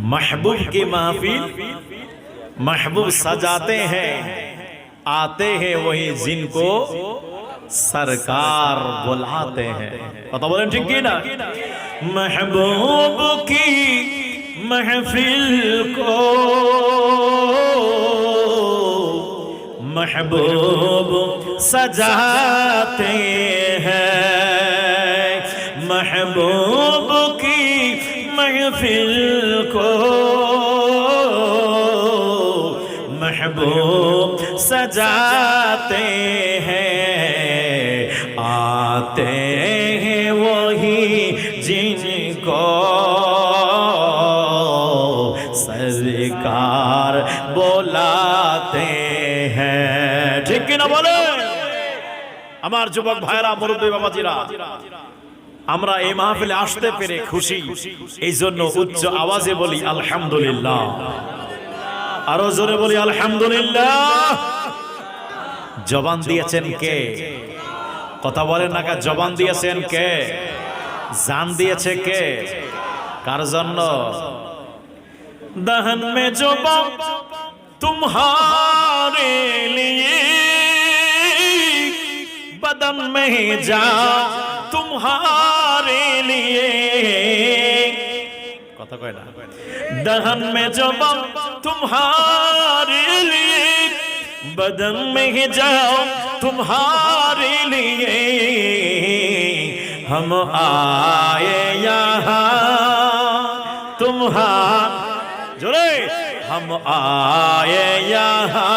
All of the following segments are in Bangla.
महबूब की महफिल महबूब सजाते हैं। आते हैं वही जिनको सरकार बुलाते हैं। पता बोलें ठीक की ना? महबूब की महफिल को महबूब सजाते हैं। महबूब की महफिल महबूब सजाते हैं आते हैं वही जिनको सरकार बोलाते हैं ঠিক কিনা বলে আমার যুবক ভাইরা মুরব্বী বাবাজিরা আমরা এই মাহফিলে আসতে পেরে খুশি এই জন্য উচ্চ আওয়াজে বলি আলহামদুলিল্লাহ আরও জোরে বলি, আলহামদুলিল্লাহ। জবান দিয়েছেন কে? কথা বলেন না জবান দিয়েছেন কে? জান দিয়েছে কে? কার জন্য? দহন মে জবান তুমারে লিয়ে, বদন মে যা তুমারে লিয়ে। কথা কয় না दहन में जो बम तुम्हारे लिए बदन में ही जाओ तुम्हारे लिए हम आए यहाँ तुम्हार जोरे हम आए यहाँ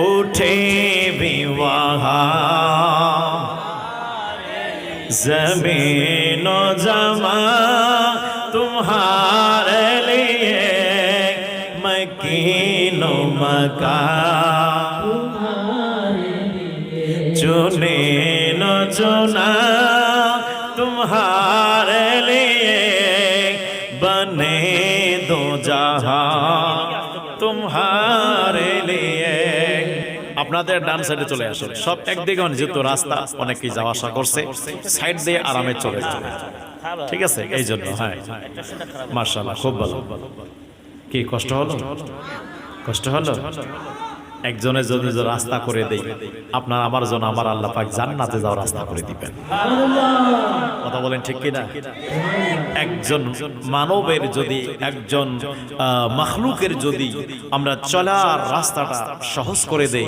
उठे भी वहाँ जमीन जमा तुम्हारे लिए मकीनो मका আপনাদের ডান সাইডে চলে আসুন সব একদিকে যেহেতু রাস্তা অনেকে যাওয়া আসা করছে। সাইড দিয়ে আরামে চলে যাবে। ঠিক আছে? এই জন্য হ্যাঁ। মার্শাল্লাহ খুব ভালো। কি, কষ্ট হলো? কষ্ট হলো? একজনের জন্য যে রাস্তা করে দেই, আপনার আমার জন্য আমার আল্লাহ পাক জান্নাতে যাওয়ার রাস্তা করে দিবেন। কথা বলেন ঠিক কিনা? একজন মানবের যদি, একজন মাখলুকের যদি আমরা চলার রাস্তাটা সহজ করে দেই,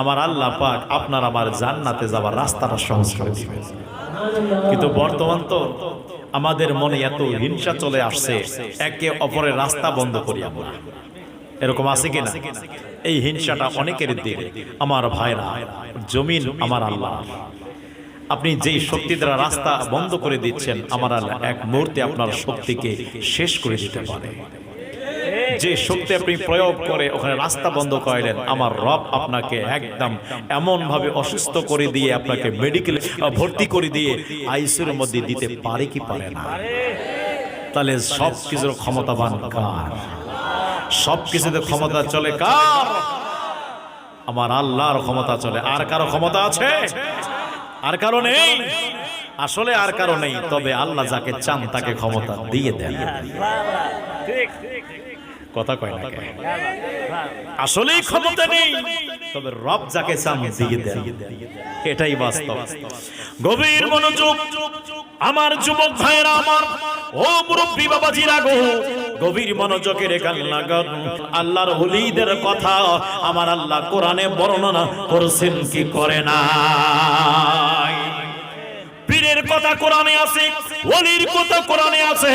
আমার আল্লাহ পাক আপনার আমার জান্নাতে যাওয়ার রাস্তাটা সহজ করে দিবেন। কিন্তু বর্তমান তো আমাদের মনে এত হিংসা চলে আসছে, একে অপরের রাস্তা বন্ধ করি আমরা। এরকম আছে কিনা? এই হিংসাটা অনেকের দিকে, আমার ভাইরা, জমিন আমার আল্লাহ। আপনি যেই শক্তি দ্বারা রাস্তা বন্ধ করে দিচ্ছেন, আমার আল্লাহ এক মুহূর্তে আপনার শক্তিকে শেষ করে দিতে পারে। যে শক্তি আপনি প্রয়োগ করে ওখানে রাস্তা বন্ধ করাইলেন, আমার রব আপনাকে একদম এমন ভাবে অসুস্থ করে দিয়ে আপনাকে মেডিকেল ভর্তি করে দিয়ে আইসিউর মধ্যে দিতে পারে কি পারে না? তাহলে সব কিছুর ক্ষমতাবান কার? সব কিছুতে ক্ষমতা চলে কার? আমার আল্লাহর ক্ষমতা চলে। আর কারও ক্ষমতা আছে? আর কারও নেই? আসলে আর কারও নেই, তবে আল্লাহ যাকে চান তাকে ক্ষমতা দিয়ে দেন। কথা কয় না? আসলেই ক্ষমতা নেই, তবে রব যাকে চান দিয়ে দেন। এটাই বাস্তব। গভীর মনোযোগ আমার যুবক ভাইরা আমার, ও মুরব্বী বাবাজিরা গো, গভীর মনোযোগের গান লাগান আল্লাহর হলিদের কথা আমার আল্লাহ কোরআনে বর্ণনা করছেন কি করে না? কথা কোরআনে আছে, ওলির কথা কোরআনে আছে,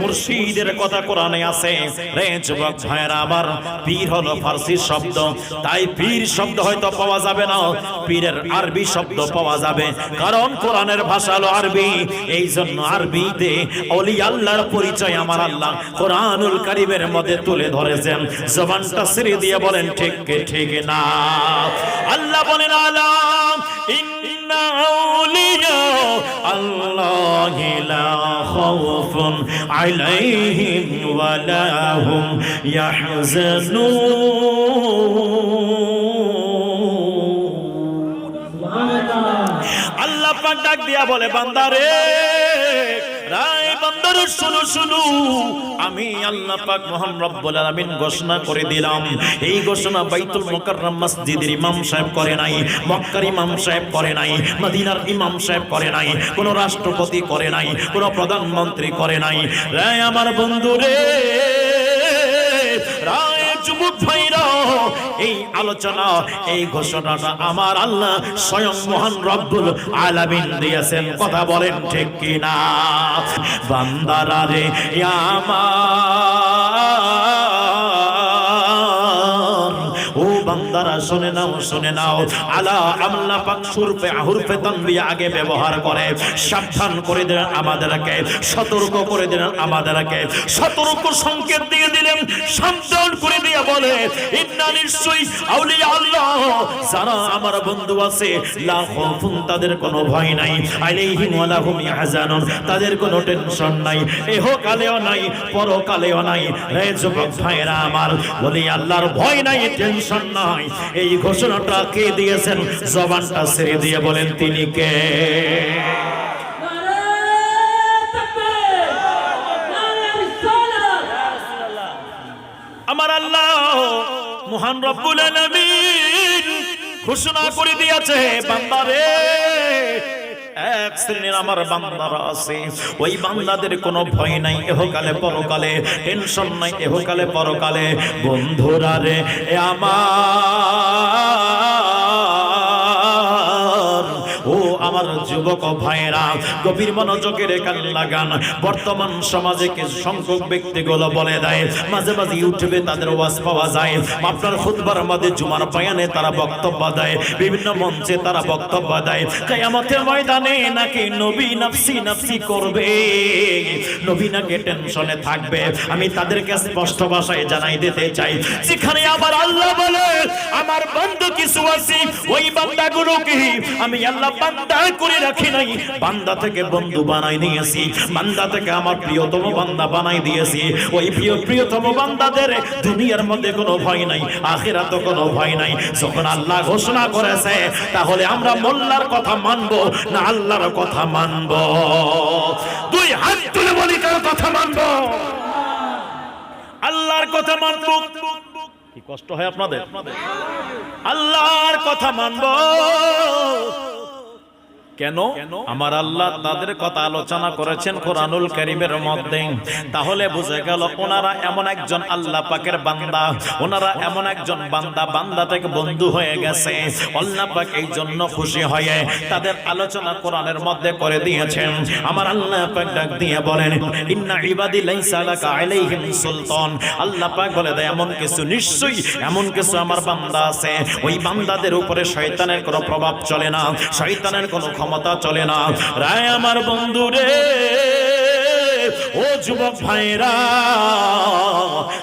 মুর্শিদের কথা কোরআনে আছে। রে যুবক ভাইরা আমার পীর হলো ফার্সি শব্দ, তাই পীর শব্দ হয়তো পাওয়া যাবে না, পীরের আরবি শব্দ পাওয়া যাবে, কারণ কোরআনের ভাষা হলো আরবি এই জন্য আরবিতে অলি আল্লাহর পরিচয় আমার আল্লাহ কোরআনুল কারিমের মধ্যে তুলে ধরেছেন। জবানটা সিরি দিয়ে বলেন, ঠিক ঠিক না? আল্লাহ বলেন, আলাম, ইন্না আউলিয়া الله لا خوف عليهم ولا هم يحزنون আল্লাহ পাক ডাক দিয়া বলে বান্দারে বান্দা বান্দার, শুনো শুনো। আমি ঘোষণা করে দিলাম। এই ঘোষণা ইমাম করে নাই, মক্কার ইমাম করে নাই, মদিনার ইমাম করে নাই, কোন রাষ্ট্রপতি করে নাই, কোন প্রধানমন্ত্রী করে নাই। রে আমার বন্ধু রে রায় যুবক ভাইরা এই আলোচনা, এই ঘোষণাটা আমার আল্লাহ স্বয়ং মহান রব্বুল আলামিন দিয়েছেন। কথা বলেন ঠিক কিনা? বান্দারা রে আমার বান্দারা শুনে নাও শুনে নাও। আলা আল্লাহ পাক সুরফে হুরফে তানবিয়া আগে ব্যবহার করে। সাবধান করে দিলেন আমাদেরকে, সতর্ক করে দিলেন আমাদেরকে। সতর্ক সংকেত দিয়ে দিলেন, সাবধান করে দিয়ে বলে, ইন্না নিশ্চয়ই আউলিয়া আল্লাহ, যারা আমার বন্ধু আছে, লা খাউফুন তাদের কোনো ভয় নাই, আলাইহিম ওয়ালা হুম ইয়াহজানুন, তাদের কোনো টেনশন নাই, এহকালেও নাই, পরকালেও নাই। রে যুবক ভাইরা আমার, বলি, আল্লাহর ভয় নাই, টেনশন নাই। এই ঘোষণাটা কে দিয়েছেন? জবানটা ছেড়ে দিয়ে বলেন, তিনি কে? আমার আল্লাহ মহান রব্বুল ঘোষণা করে দিয়েছে, বান্দারে এক শ্রেণির আমার বান্দারা আছে। ওই বান্দাদের কোনো ভয় নাই, এহকালে পরকালে, টেনশন নাই, এহকালে পরকালে। বন্ধুরা রে আমার যুবক ভাইয়েরা? গভীর মনোযোগের কান লাগান। বর্তমান সমাজে কিছু সংখ্যক ব্যক্তিগুলো বলে দেয়, মাঝে মাঝে ইউটিউবে তাদের ওয়াজ পাওয়া যায়। আপনার খুতবার মধ্যে জুমার বয়ানে তারা বক্তব্য দেয়, বিভিন্ন মঞ্চে তারা বক্তব্য দেয়। কিয়ামতের ময়দানে নাকি নবী নফসি নফসি করবে? নবী নাকি টেনশনে থাকবে? আমি তাদেরকে স্পষ্ট ভাষায় জানাই দিতে চাই। যেখানে আবার আল্লাহ বলে, আমার বন্ধু কিছু আছে, ওই বান্দাগুলোকে আমি আল্লাহ বান্দা করে রাখি নাই। বান্দা থেকে বন্ধু বানাই নিয়েছি। বান্দা থেকে আমার প্রিয়তম বান্দা বানাই দিয়েছি। ওই প্রিয় প্রিয়তম বান্দাদের দুনিয়ার মধ্যে কোনো ভয় নাই আখেরাত কোনো ভয় নাই। যখন আল্লাহ ঘোষণা করেছে, তাহলে আমরা মোল্লার কথা মানব না আল্লাহর কথা মানব? দুই হাত তুলে বলি কার কথা মানব? আল্লাহর কথা মানবো। কি কষ্ট হয় আপনাদের? আল্লাহর কথা মানবো। কেন? আমার আল্লাহ তাদের কথা আলোচনা করেছেন কোরআনুল করিমের মধ্যে। তাহলে বুঝে গেল ওনারা এমন একজন আল্লাহ পাকের বান্দা। ওনারা এমন একজন বান্দা বান্দা থেকে বন্ধু হয়ে গেছে। আল্লাহ পাক এই জন্য খুশি হয়ে তাদের আলোচনা কোরআনের মধ্যে করে দিয়েছেন। আমার আল্লাহ পাক ডাক দিয়ে বলেন, ইন্না ইবাদি লাইসা লাকা আলাইহিম সুলতান। আল্লাহ পাক বলে দেয়, এমন কিছু নিশ্চয়ই, এমন কিছু আমার বান্দা আছে। ওই বান্দাদের উপরে শয়তানের কোনো প্রভাব চলে না। শয়তানের কোনো ক্ষমতা চলে না। রায় আমার বন্ধু রে ও যুবক ভাইরা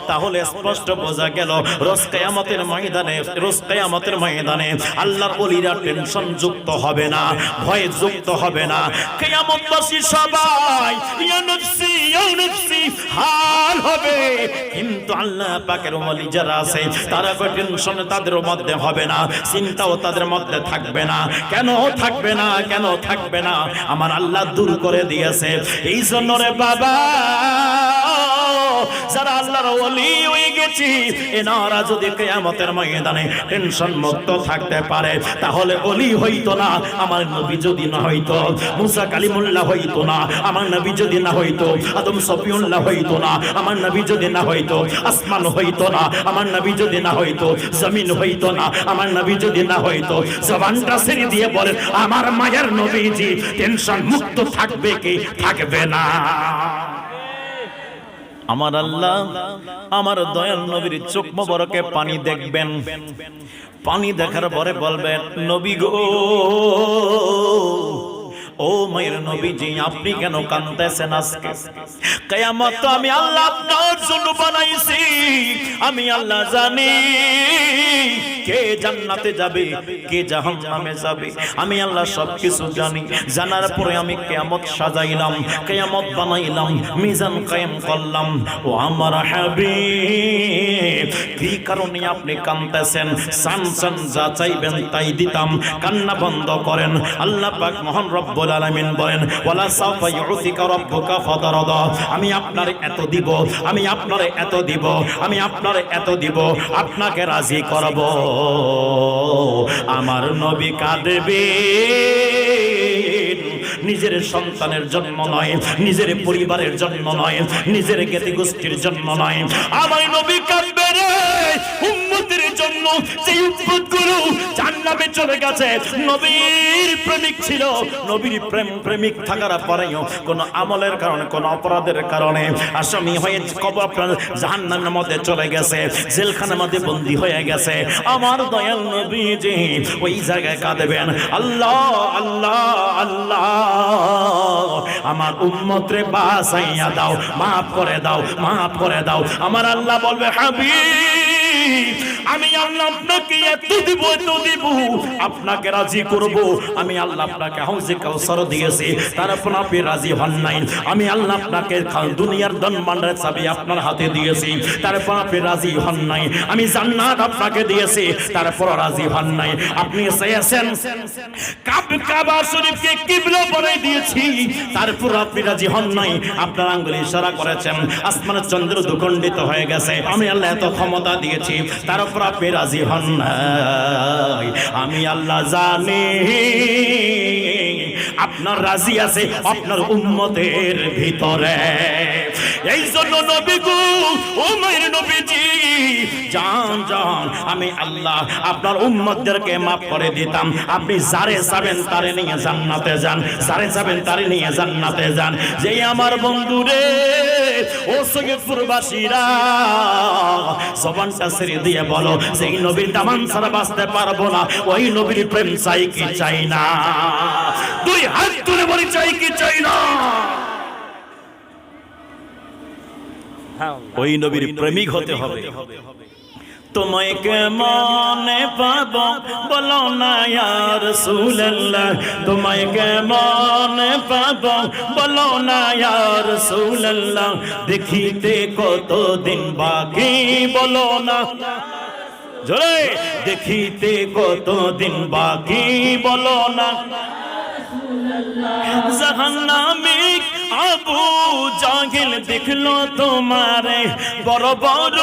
তাহলে স্পষ্ট বোঝা গেল, রোজ কেয়ামতের ময়দানে, রোজ কেয়ামতের ময়দানে আল্লাহর ওলিরা টেনশন যুক্ত হবে না, ভয় যুক্ত হবে না। কেয়ামতবাসী সবাই, ইয়া নফসি হাল হবে। কিন্তু আল্লাহ পাকের ওলি যারা আছে, তারা কোনো টেনশন তাদের মধ্যে হবে না, চিন্তাও তাদের মধ্যে থাকবে না। কেন থাকবে না, কেন থাকবে না? আমার আল্লাহ দূর করে দিয়েছে। এই জন্য রে বাবা যারা আল্লাহর ওলি হয়ে গেছি, এনারা যদি কিয়ামতের ময়দানে টেনশন মুক্ত থাকতে পারে, তাহলে ওলি হইতো না, আমার নবী যদি না হইতো, মুসা কালিমুল্লাহ হইতো না, আমার নবী যদি না হইতো, আদম সফিউল্লাহ হইতো না, আমার নবী যদি না হইতো, আসমান হইতো না, আমার নবী যদি না হইতো, জমিন হইতো না, আমার নবী যদি না হইতো, জবানটা দিয়ে আমার মায়ের নবীজি টেনশন মুক্ত থাকবে কি? থাকবে না। আমার আল্লাহ, আমার দয়াল নবীর চোখ মরকে পানি দেখবেন। পানি দেখার পরে বলবেন, নবী গো ও মায়ের নবীজি, আপনি কেন কাঁদতেছেন আজকে? কিয়ামত তো আমি আল্লাহ আপনার জন্য বানাইছি। আমি আল্লাহ জানি কে জান্নাতে যাবে, কে জাহান্নামে যাবে। আমি আল্লাহ সবকিছু জানি। জানার পরে আমি কিয়ামত সাজাইলাম, কিয়ামত বানাইলাম, মিজান কায়েম করলাম। ও আমার হাবিব, কি কারণে আপনি কাঁদতেছেন? সান সান যা চাইবেন তাই দিতাম। কান্না বন্ধ করেন। আল্লাহ পাক মহান রব্বুল আলামিন বলেন, ওয়ালা সাফা ইউতিকা রাব্বুকা ফাতারাদা আমি আপনার এত দিব, আমি আপনার এত দিব, আমি আপনার এত দিব, আপনাকে রাজি করব। আমার নবী কাঁদবে। নিজের সন্তানের জন্ম নয়, নিজের পরিবারের জন্ম নয়, নিজের জ্ঞাতি গোষ্ঠীর জন্ম নয়। আমার নবী কাঁদবে। রে প্রেমিক ছিল। নবীর প্রেম প্রেমিক থাকার পরেও কোন আমলের কারণে, কোন অপরাধের কারণে আসামি হয়ে কবর জাহান্নামের মধ্যে চলে গেছে, জেলখানার মধ্যে বন্দী হয়ে গেছে। আমার দয়াল নবীজি ওই জায়গায় কাঁদবেন, আল্লাহ আল্লাহ আল্লাহ। আমার উম্মতরে বাসাইয়া দাও মাফ করে দাও মাফ করে দাও। আমার আল্লাহ বলবে হাবিব আমি আল্লাহ আপনাকে এত দিব এত দিব। আপনাকে রাজি করব। আমি আল্লাহ আপনাকে হাউজে কাউসার দিয়েছি। তারপর আপনি রাজি হন নাই। আমি আল্লাহ আপনাকে দুনিয়ার দনমানের চাবি আপনার হাতে দিয়েছি। তারপর আপনি রাজি হন নাই। আমি জান্নাত আপনাকে দিয়েছি। তারপর রাজি হন নাই। আপনি চেয়েছেন কাব কাবা শরীফকে কিবলা বানাই দিয়েছি। তারপর আপনি রাজি হন নাই। আপনার আঙ্গুল ইশারা করেছেন। আসমানের চন্দ্র দুখণ্ডিত হয়ে গেছে। আমি আল্লাহ এত ক্ষমতা দিয়েছি। তারপর আপনি রাজি হন নাই? আমি আল্লাহ জানি। আপনার রাজি আছে আপনার উম্মতের ভিতরে। এই জন্য নবী গো আমি আল্লাহ আপনার উম্মতদেরকে মাফ করে দিতাম। আপনি যারে যাবেন তারে নিয়ে জান্নাতে যান যারে যাবেন তারে নিয়ে জান্নাতে যান। যেই আমার বন্ধু রে ও সৈয়দপুরবাসীরা জবানটা ছেড়ে দিয়ে বলো সেই নবীর দামান ছাড়া বাঁচতে পারব না ওই নবীর প্রেম চাই কি চাই না? দুই হাত তুলে বলি চাই কি চাই না? ওই নবীর প্রেমিক হতে হবে। তোমায় কেমনে পাব? বলো না ইয়ার সুল্লাহ তোমায় কেমনে পাব? বলো না ইয়ার সুল্লাহ দেখিতে কত দিন বাকি? বলো না। জোরে, দেখিতে কত দিন বাকি? বলো না। জাহান্নামিক আবু জাহিল দেখল তোমারে, বড় বড়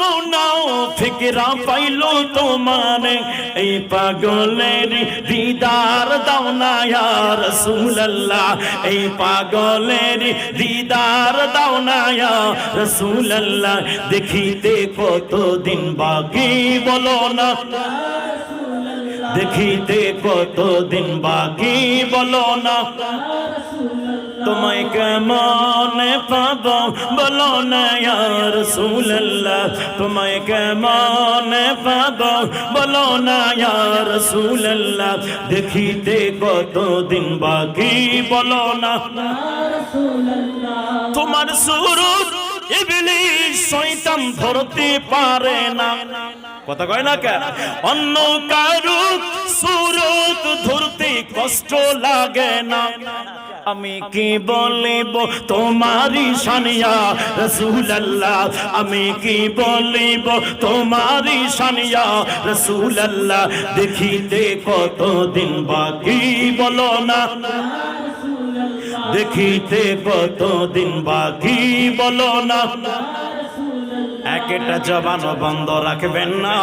মনাও ফিকরা পাইলো তোমারে। এই পাগলের দিদার দাও না ইয়া রাসূলুল্লাহ, এই পাগলের দিদার দাও না ইয়া রাসূলুল্লাহ। দেখিতে কত দিন বাকি বলো না। দেখিতে কত দিন বাকি বলো না। তোমায় কেমন পাব বলো না ইয়ার সুল্লাহ তোমায় কেমন পাব বলো না ইয়ার সুল্লাহ দেখিতে কত দিন বাকি বলো না। তোমার সুরুত ইবলিস ধরতে পারে না। কথা কয় না কেন অন্য কারু সুরত ধরতে কষ্ট লাগে না। আমি কি বলিব? তোমারি সানিয়া রসুল্লাহ আমি কি বলিব? তোমারি সানিয়া রসুল্লাহ দেখিতে কত দিন বাকি বলো না। দেখিতে কত দিন বাকি বলো না। একটা জবান বন্ধ রাখবেন না।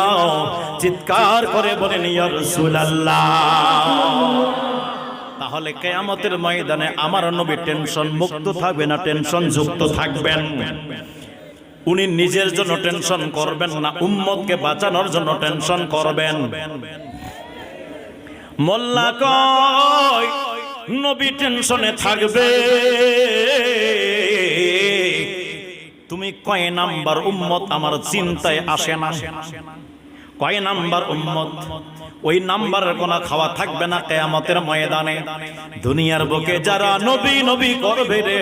চিৎকার করে বলেন, ইয়া রাসূলুল্লাহ। তাহলে কেয়ামতের ময়দানে আমার নবী টেনশন মুক্ত থাকবে না, টেনশন যুক্ত থাকবেন? উনি নিজের জন্য টেনশন করবেন না, উম্মতকে বাঁচানোর জন্য টেনশন করবেন। মোল্লা কয়, নবী টেনশনে থাকবে। তুমি কয় নাম্বার উম্মত, আমার চিন্তায় আসে না? কয় নাম্বার উম্মত? ওই নাম্বারের কোনো খাওয়া থাকবে না কেয়ামতের ময়দানে। দুনিয়ার বুকে যারা নবী নবী করবে রে,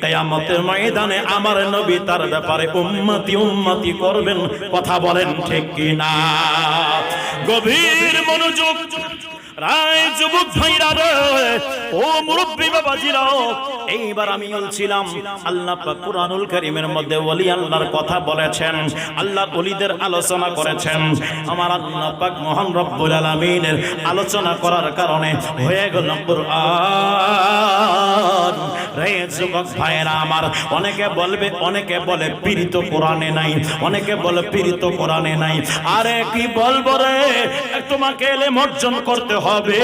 কেয়ামতের ময়দানে আমার নবী তার ব্যাপারে উম্মতি উম্মতি করবেন। কথা বলেন ঠিক কি না গভীর মনোযোগ। রায় যুবক ভাইরা রে, ও মুরব্বী বাবাজিরাও এইবার আমি বলছিলাম, আল্লাহ কুরআনুল কারীমের মধ্যে ওলি আল্লাহর কথা বলেছেন, আল্লাহ ওলিদের আলোচনা করেছেন। আমার আল্লাহ পাক মহান রব্বুল আলামিনের আলোচনা করার কারণে হয়ে গেল কুরআন। রে যুবক ভাইরা আমার, অনেকে বলবে, অনেকে বলে পীড়িত কোরআনে নাই, অনেকে বলে পীড়িত কোরআনে নাই। আরে কি বলব রে? তোমাকে এলে অর্জন করতে হবে।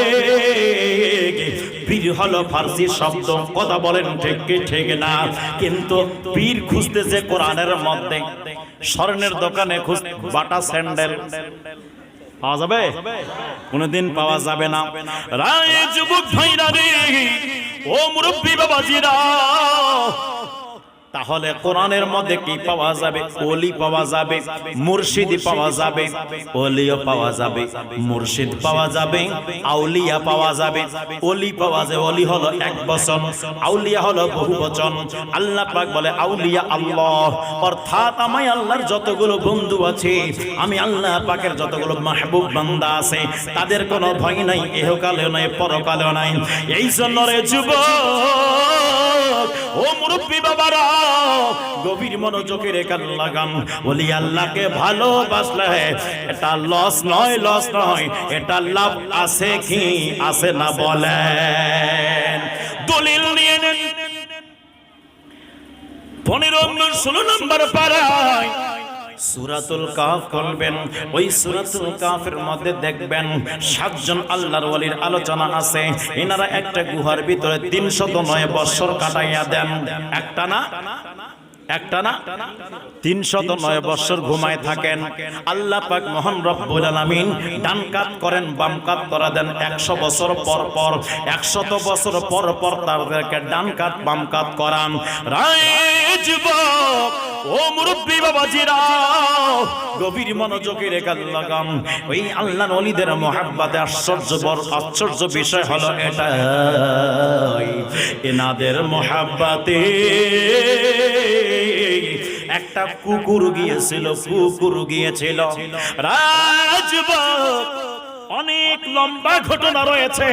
পীর হলো ফার্সি শব্দ। কথা বলেন ঠিক কি, ঠিক না। কিন্তু পীর খুঁজতেছে কোরআনের মধ্যে। স্বর্ণের দোকানে খুঁজ বাটা স্যান্ডেল। পাওয়া যাবে? কোনদিন পাওয়া যাবে না। রায় যুবক ভাইরা রে, ও মুরব্বী বাবাজিরা তাহলে কোরআনের মধ্যে কি পাওয়া যাবে? ওলি পাওয়া যাবে, মুর্শিদি পাওয়া যাবে, ওলিও পাওয়া যাবে, মুর্শিদ পাওয়া যাবে, আউলিয়া পাওয়া যাবে। ওলি পাওয়া যায় ওলি হলো এক বচন, আউলিয়া হলো বহু বচন। আল্লাহ পাক বলে, আউলিয়া আল্লাহ। অর্থাৎ আমি আল্লাহর যতগুলো বন্ধু আছে, আমি আল্লাহ পাকের যতগুলো মাহবুব বান্দা আছে, তাদের কোনো ভয় নাই, এহকালেও নাই, পরকালেও নাই। এই জন্য রে যুবক, ও মুরব্বী বাবারা গভীর মনোযোগে রেখান লাগান। বলি, আল্লাহকে ভালোবাসলে এটা লস নয় লস নয়, এটা লাভ আছে কি, আছে না বলে দলিল নিয়ে নেন। পনেরো ষোলো নম্বর পাড়ায় সুরাতুল কাফ করবেন। ওই সুরাতুল কাফের মধ্যে দেখবেন সাতজন আল্লাহর ওয়ালির আলোচনা আছে। এনারা একটা গুহার ভিতরে তিনশত নয় বছর কাটাইয়া দেন। একটা না? একটা না? তিনশত নয় বছর ঘুমায় থাকেন। আল্লাহ পাক মহান রব্বুল আলামিন ডান কাত করেন, বাম কাত করা দেন একশো বছর পর পর। একশত বছর পর পর তাদেরকে ডান কাত, বাম কাত করান। রায় ও মুরব্বী বাবাজিরা, গভীর মনোযোগে রেখা লাগাম ওই আল্লাহ অলিদের মহাব্বাতে আশ্চর্য বড় আশ্চর্য বিষয় হলো এটা এনাদের মহাব্বাতে। একটা কুকুর গিয়েছিল কুকুর গিয়েছিল। রাজবাগ অনেক লম্বা ঘটনা রয়েছে।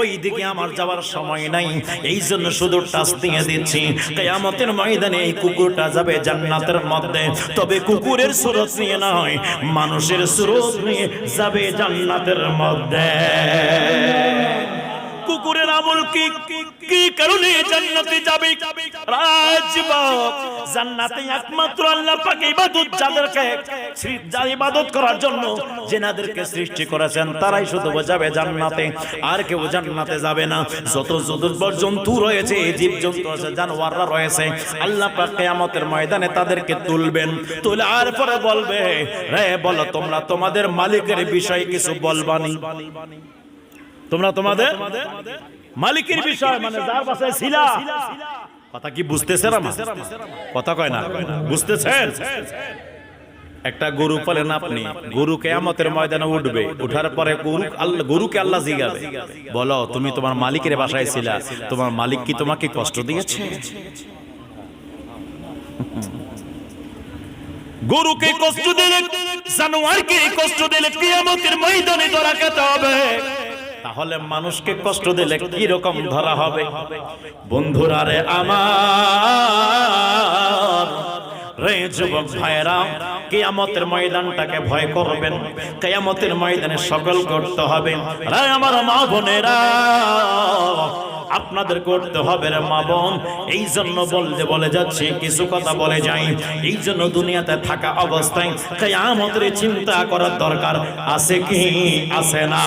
ওই দিকে আমার যাওয়ার সময় নাই। এই জন্য শুধু টাচ দিয়ে দিচ্ছি। কেয়ামতের ময়দানে এই কুকুরটা যাবে জান্নাতের মধ্যে। তবে কুকুরের সুরত নিয়ে নয়, মানুষের সুরত নিয়ে যাবে জান্নাতের মধ্যে। কুকুরের আমল কি? কি কারণে জান্নাতে যাবে? রাজবাগ জান্নাতে একমাত্র আল্লাহ পাক ইবাদত যাদেরকে যার ইবাদত করার জন্য যেনাদেরকে সৃষ্টি করেছেন, তারাই শুধু যাবে জান্নাতে। আর কেউ জান্নাতে যাবে না। যত যত জন্তু রয়েছে জীব জন্তু আছে, জানোয়াররা রয়েছে, আল্লাহ পাক কিয়ামতের ময়দানে তাদেরকে তুলবেন। তুলে আর পরে বলবে, রে বলো তোমরা তোমাদের মালিকের বিষয়ে কিছু বলবানি? তোমরা তোমাদের মালিকের বিষয় মানে যার বাসায় ছিলা কথা কি বুঝতেছেন আমার? কথা কয় না। বুঝতেছেন? একটা গরু পালেন আপনি গরু কেয়ামতের ময়দানে উঠবে উঠার পরে গরু আল্লাহ গরুকে আল্লাহ জিগাবে। বলো তুমি তোমার মালিকের বাসায় ছিলা তোমার মালিক কি তোমাকে কষ্ট দিয়েছে? গরুকে কষ্ট দিলে জানোয়ারকে কষ্ট দিলে কিয়ামতের ময়দানে ধরা খেতে হবে। তাহলে মানুষকে কষ্ট দিলে কি রকম ধরা হবে? বন্ধুরা রে আমার, রে যুবক ভাইরা কেয়ামতের ময়দানটাকে ভয় করবেন। কেয়ামতের ময়দানে সকল করতে হবে। রে আমার মা বোনেরা আপনাদের করতে হবে রে মা বোন। এই জন্য বলতে বলে যাচ্ছে, কিছু কথা বলে যাই। এই জন্য দুনিয়াতে থাকা অবস্থায় কেয়ামতের চিন্তা করার দরকার আছে কি? আছে না।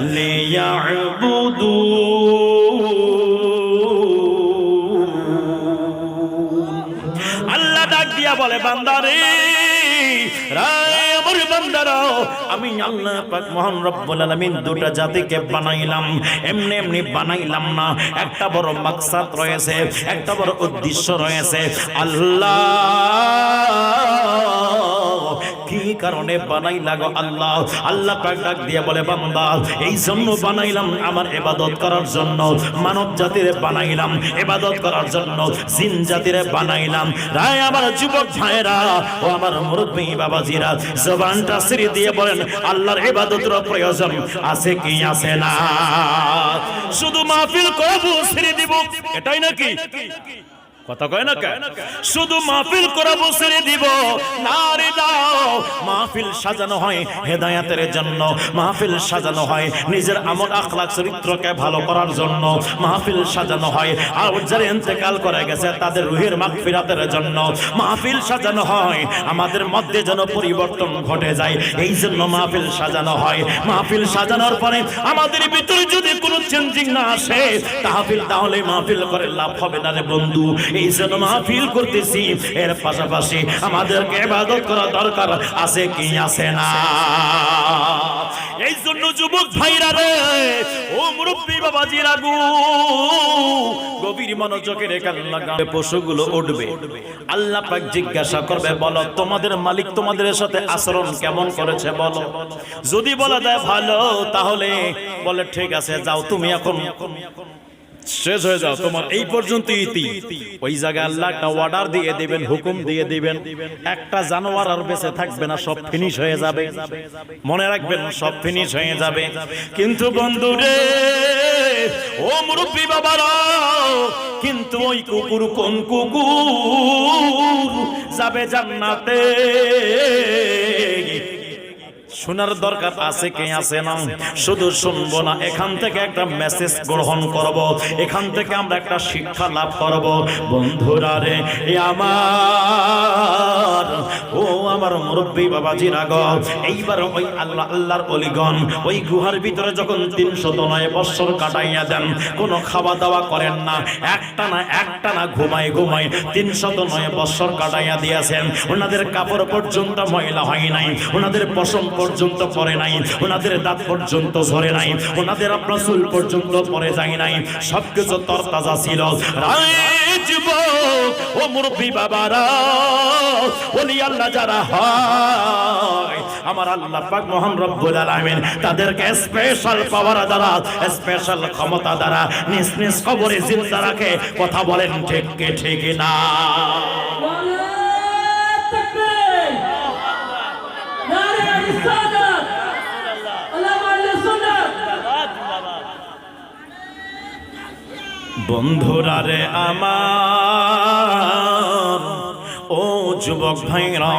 লিয়াবুদুন আল্লাহ ডাক দিয়া বলে, বান্দারে। আমি আল্লাহ পাক মহান রব্বুল আলামিন দুটা জাতিকে বানাইলাম। এমনি এমনি বানাইলাম না। একটা বড় মাকসাদ রয়েছে, একটা বড় উদ্দেশ্য রয়েছে। আল্লাহ কারণে বানাই লাগো আল্লাহ। আল্লাহ পাক ডাক দিয়ে বলে, বান্দা এই জন্য বানাইলাম আমার ইবাদত করার জন্য। মানব জাতিরে বানাইলাম ইবাদত করার জন্য। জিন জাতিরে বানাইলাম। রায় আমার যুবক ভাইরা ও আমার মুরব্বী বাবাজিরা, জবানটা সিরি দিয়ে বলেন, আল্লাহর ইবাদতের প্রয়োজন আছে কি আছে না? শুধু মাহফিল কবু ছেড়ে দিব, এটাই নাকি? কথা কয় না কেন? শুধু মাহফিল করাবো ছেড়ে দিব না রে দাও। মাহফিল সাজানো হয় হেদায়াতের জন্য, মাহফিল সাজানো হয় নিজের আমল আখলাক চরিত্রকে ভালো করার জন্য, মাহফিল সাজানো হয়। আর যারা ইন্তেকাল করে গেছে, তাদের রুহের মাগফিরাতের জন্য মাহফিল সাজানো হয়। আমাদের মধ্যে যেন পরিবর্তন ঘটে যায়, এই জন্য মাহফিল সাজানো হয়। মাহফিল সাজানোর পরে আমাদের ভিতরে যদি কোনো চেঞ্জিং না আসে, তাহফিল তাহলে মাহফিল করে লাভ হবে না রে বন্ধু। এই জন্য মাহফিল করতেছি। এর পাশাপাশি আমাদেরকে ইবাদত করা দরকার আছে কি আছে না? এই জন্য যুবক ভাইরা রে, ও মুরব্বী রাগু গভীর মনোযোগের পশুগুলো উঠবে। আল্লাহ পাক জিজ্ঞাসা করবে, বলো, তোমাদের মালিক তোমাদের সাথে আচরণ কেমন করেছে বলো। যদি বলা যায় ভালো, তাহলে বলে, ঠিক আছে, যাও, তুমি এখন শেষ হয়ে যাও। তোমার এই পর্যন্ত ইতি। ওই জায়গায় আল্লাহ একটা অর্ডার দিয়ে দিবেন, হুকুম দিয়ে দিবেন। একটা জানোয়ার আর বেঁচে থাকবে না, সব ফিনিশ হয়ে যাবে। মনে রাখবেন, সব ফিনিশ হয়ে যাবে। কিন্তু বন্ধু রে ও মুরব্বী বাবারা, কিন্তু ওই কুকুর কোন কুকুর যাবে জান্নাতে? শোনার দরকার আছে কে আছে না? শুধু শুনব না, এখান থেকে একটা মেসেজ গ্রহণ করব। এখান থেকে আমরা একটা শিক্ষা লাভ করব। বন্ধুরা রে আমার, ও আমার মুরব্বী বাবাজির আগ এইবার ওই আল্লাহ, আল্লাহর অলিগণ, ওই গুহার ভিতরে যখন তিনশত নয় বৎসর কাটাইয়া দেন, কোনো খাওয়া দাওয়া করেন না। একটা না একটা না ঘুমায় ঘুমায় তিনশত নয় বৎসর কাটাইয়া দিয়েছেন। ওনাদের কাপড় পর্যন্ত ময়লা হয় নাই। ওনাদের পশম পর্যন্ত পরে নাই, ওনাদের দাঁত পর্যন্ত ঝরে নাই, ওনাদের আপনার চুল পর্যন্ত পরে যায় নাই, সবকিছু তরতাজা ছিল। ও মুরব্বী বাবারা আল্লাহ যারা হয়, আমার আল্লাহ পাক মহান রব্বুল আলামিন তাদেরকে স্পেশাল পাওয়ার দ্বারা স্পেশাল ক্ষমতা দ্বারা নিজ নিজ কবরে জিন্দা রাখে। কথা বলেন ঠিক কে, ঠিক না? বন্ধুরা রে আমার। ও যুবক ভাইরা,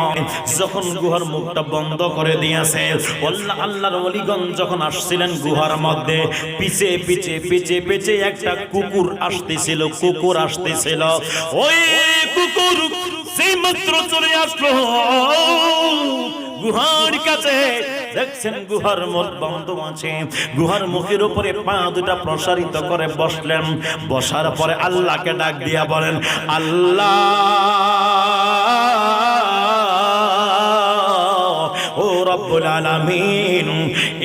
যখন গুহার মুখটা বন্ধ করে দিয়েছে আল্লাহ আল্লাহর অলিগঞ্জ যখন আসছিলেন গুহার মধ্যে, পিছে পিছে পিছে পিছে একটা কুকুর আসতেছিল কুকুর আসতেছিল। ওই কুকুর সেই মাত্র চলে আসলো। গুহার কাছে দেখছেন গুহার মুখ বন্ধ আছে। গুহার মুখের উপরে পা দুটা প্রসারিত করে বসলেন। বসার পরে আল্লাহকে ডাক দিয়া বলেন, আল্লাহ! রব্বুল আলামিন।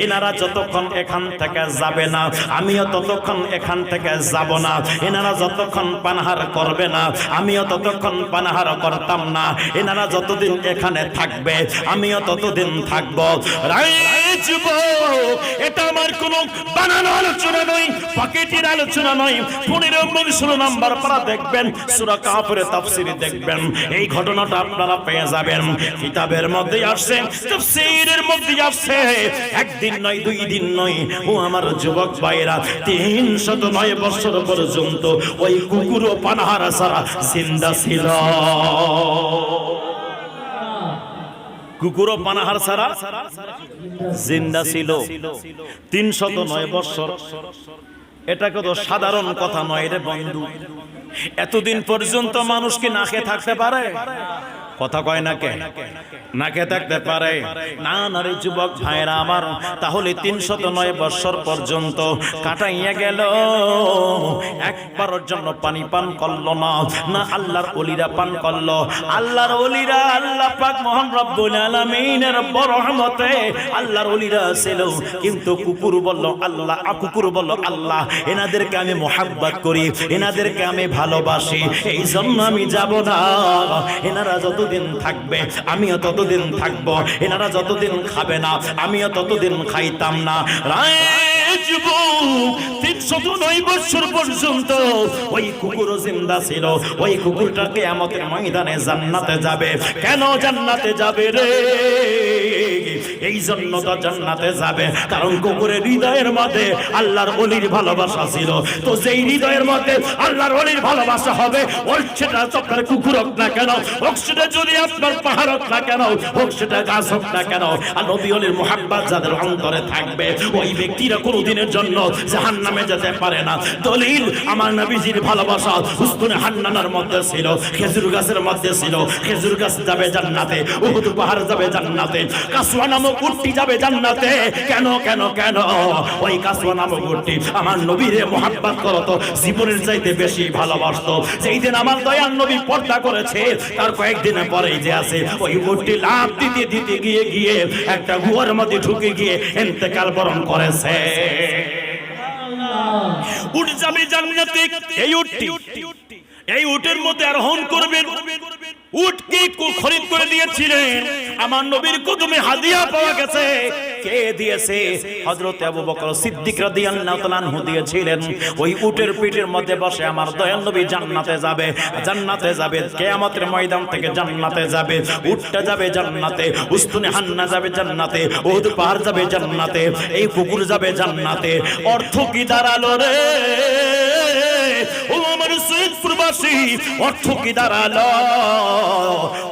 এনারা যতক্ষণ এখান থেকে যাবে না, আমিও ততক্ষণ এখান থেকে যাব না। এনারা যতক্ষণ পানাহার করবে না, আমিও ততক্ষণ পানাহার করতাম না। এনারা যতদিন এখানে থাকবে, আমিও ততদিন থাকব। এটা আমার কোনো বানানো আলোচনা নয়, পকেটের আলোচনা নয়। পনেরো ষোলো নাম্বার পারা দেখবেন, সুরা কাপড়ে তাফসিরে দেখবেন। এই ঘটনাটা আপনারা পেয়ে যাবেন। কিতাবের মধ্যে আসছে তাফসীরের মধ্যে আসছে। একদিন নয়, দুই দিন নয়। ও আমার যুবক ভাইরা তিন শত নয় বছর পর্যন্ত ওই কুকুর ও পানাহারা সারা জিন্দা ছিল। কুকুর ও পানাহার সারা জিন্দা ছিল। তিন শত নয় বছর। এটা কত সাধারণ কথা নয় রে বন্ধু। এতদিন পর্যন্ত মানুষ কি না থাকতে পারে? কথা কয় না কে? না খেয়ে থাকতে পারে? না না রে যুবক ভাইরা আমার, তাহলে তিনশত নয় বৎসর পর্যন্ত কাটাইয়া গেল। একবারের জন্য পানি পান করল না না আল্লাহর অলিরা পান করল। আল্লাহর অলিরা আল্লাহ পাক মোহন রব্বুল আলামিনের বড় রহমতে আল্লাহর অলিরা ছিল। কিন্তু কুকুর বলল, আল্লাহ কুকুর বলল, আল্লাহ, এনাদেরকে আমি মোহাব্বত করি, এনাদেরকে আমি ভালোবাসি এই জন্য আমি যাব না। এনারা যত যতদিন থাকবে, আমিও ততদিন থাকব। এনারা যতদিন খাবে না, আমিও ততদিন খাইতাম না। এই জন্য তো জান্নাতে যাবে। কারণ কুকুরের হৃদয়ের মধ্যে আল্লাহর অলির ভালোবাসা ছিল। তো যেই হৃদয়ের মধ্যে আল্লাহর অলির ভালোবাসা হবে ওই সেটা আপনার কুকুর হোক না কেন হোক সেটা যদি আপনার পাহাড় না কেন, হোক সেটা গাছ হোক না কেন, আর নবী অলির মোহাব্বাত যাদের অন্তরে থাকবে, ওই ব্যক্তিরা কোনোদিনের জন্য জাহান নামে যেতে পারে না। দলিল আমার নবীজির ভালোবাসা হুস্তুনে হান্নানার মধ্যে ছিল, খেজুর গাছের মধ্যে ছিল, খেজুর গাছ যাবে জান্নাতে, উহুদ পাহাড় যাবে জান্নাতে, কাসওয়া নামক উটটি যাবে জান্নাতে। কেন কেন কেন? ওই কাসওয়া নামক উটটি আমার নবীরে মোহাব্বত করতো জীবনের চাইতে বেশি ভালোবাসতো। যেই দিন আমার দয়াল নবী পর্দা করেছে, তার কয়েকদিন পরেই যে আছে, ওই লাভ দিতে দিতে গিয়ে গিয়ে একটা মধ্যে ঢুকে গিয়ে এতেকাল বরণ করেছে। উঠ যাবে খরিদ করে আমার নবীর কদমে হাদিয়া পাওয়া গেছে। কে দিয়েছে? হযরত আবু বকর সিদ্দিক রাদিয়াল্লাহু তাআলা দিয়েছিলেন। ওই উটের পিঠের মধ্যে বসে আমার দয়াল নবী জান্নাতে যাবে। জান্নাতে যাবে, কিয়ামতের ময়দান থেকে জান্নাতে যাবে। উটটা যাবে জান্নাতে, উস্তুনে হান্না যাবে জান্নাতে, উহুদ পাহাড় যাবে জান্নাতে, এই কুকুর যাবে জান্নাতে। অর্থ কি দাঁড়াল রে? ও আমার সৈয়দপুরবাসী অর্থ কি দাঁড়াল?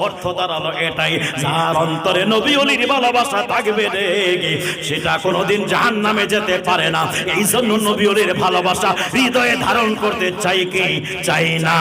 অর্থ দাঁড়াল এটাই, যার অন্তরে নবী অলির ভালোবাসা থাকবে রে। সেটা কোনোদিন জাহান নামে যেতে পারে না। এই জন্য নবীরের ভালোবাসা হৃদয়ে ধারণ করতে চাই কি? চাই না।